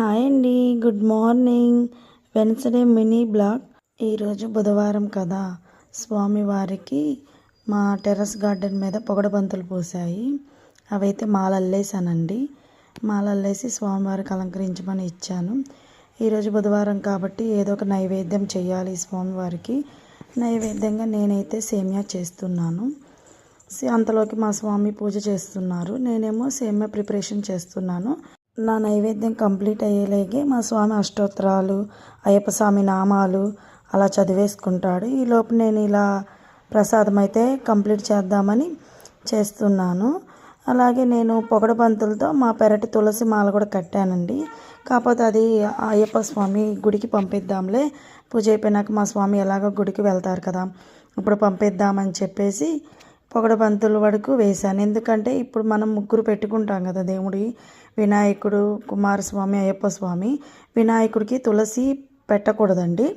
Hi అండి. Good morning. Wednesday mini blog. ఈరోజు బుధవారం కదా. స్వామివారికి మా టెర్రస్ గార్డెన్ మీద పొగడబంతులు పూసాయి అవైతే మాల అల్లేసానండి మాల అల్లేసి స్వామివారికి అలంకరించమని ఇచ్చాను. ఈరోజు బుధవారం కాబట్టి ఏదో ఒక నైవేద్యం చేయాలి స్వామివారికి నైవేద్యంగా నేనైతే సేమియా చేస్తున్నాను. అంతలోకి మా స్వామి పూజ చేస్తున్నారు. నేనేమో సేమియా ప్రిపరేషన్ చేస్తున్నాను. నా నైవేద్యం కంప్లీట్ అయ్యేలాగే మా స్వామి అష్టోత్తరాలు అయ్యప్ప స్వామి నామాలు అలా చదివేసుకుంటాడు. ఈ లోపు నేను ఇలా ప్రసాదం అయితే కంప్లీట్ చేద్దామని చేస్తున్నాను. అలాగే నేను పొగడబంతులతో మా పెరటి తులసి మాల కూడా కట్టానండి. కాకపోతే అది అయ్యప్ప స్వామి గుడికి పంపిద్దాంలే. పూజ అయిపోయినాక మా స్వామి ఎలాగో గుడికి వెళ్తారు కదా ఇప్పుడు పంపిద్దామని చెప్పేసి పొగడ బంతుల వరకు వేశాను. ఎందుకంటే ఇప్పుడు మనం ముగ్గురు పెట్టుకుంటాం కదా దేవుడి వినాయకుడు కుమారస్వామి అయ్యప్ప స్వామి. వినాయకుడికి తులసి పెట్టకూడదండి.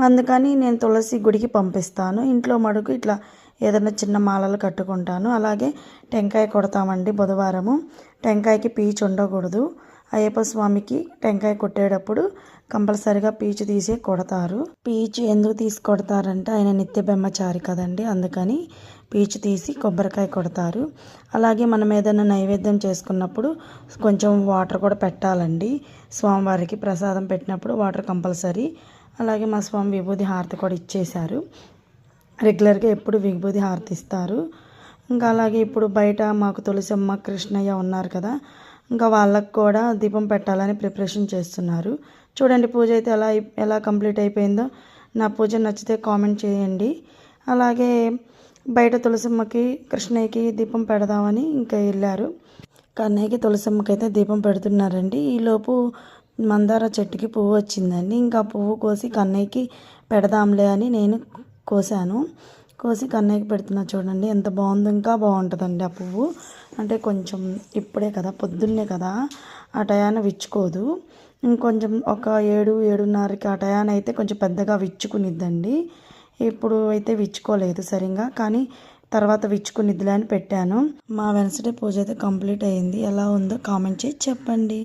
అందుకని నేను తులసి గుడికి పంపిస్తాను. ఇంట్లో మడుగు ఇట్లా ఏదైనా చిన్న మాలలు కట్టుకుంటాను. అలాగే టెంకాయ కొడతామండి బుధవారము. టెంకాయకి పీచు ఉండకూడదు. అయ్యప్ప స్వామికి టెంకాయ కొట్టేటప్పుడు కంపల్సరిగా పీచు తీసి కొడతారు. పీచు ఎందుకు తీసి కొడతారంటే ఆయన నిత్య బ్రహ్మచారి కదండి అందుకని పీచు తీసి కొబ్బరికాయ కొడతారు. అలాగే మనం ఏదైనా నైవేద్యం చేసుకున్నప్పుడు కొంచెం వాటర్ కూడా పెట్టాలండి. స్వామివారికి ప్రసాదం పెట్టినప్పుడు వాటర్ కంపల్సరీ. అలాగే మా స్వామి విభూది హారతి కూడా ఇచ్చేశారు. రెగ్యులర్గా ఎప్పుడు విభూది హారతి ఇస్తారు ఇంకా అలాగే ఇప్పుడు బయట మాకు తులసమ్మ కృష్ణయ్య ఉన్నారు కదా ఇంకా వాళ్ళకు కూడా దీపం పెట్టాలని ప్రిపరేషన్ చేస్తున్నారు. చూడండి పూజ అయితే ఎలా ఎలా కంప్లీట్ అయిపోయిందో నా పూజ నచ్చితే కామెంట్ చేయండి. అలాగే బయట తులసమ్మకి కృష్ణయ్యకి దీపం పెడదామని ఇంకా వెళ్ళారు. కన్నయ్యకి తులసమ్మకి అయితే దీపం పెడుతున్నారండి. ఈలోపు మందార చెట్టుకి పువ్వు వచ్చిందండి. ఇంకా పువ్వు కోసి కన్నయ్యకి పెడదాంలే అని నేను కోసాను. కోసి కన్నయ్యకి పెడుతున్నా చూడండి. ఎంత బాగుందో ఇంకా బాగుంటుందండి ఆ పువ్వు. అంటే కొంచెం ఇప్పుడే కదా పొద్దున్నే కదా ఆ టయాన విచ్చుకోదు. ఇంకొంచెం ఒక ఏడు ఏడున్నరకి ఆ టయాన అయితే కొంచెం పెద్దగా విచ్చుకునిద్దండి. ఇప్పుడు అయితే విచ్చుకోలేదు సరిగా కానీ తర్వాత విచ్చుకునిద్దిలే అని పెట్టాను. మా వెన్స్డే పూజ అయితే కంప్లీట్ అయింది. ఎలా ఉందో కామెంట్ చేసి చెప్పండి.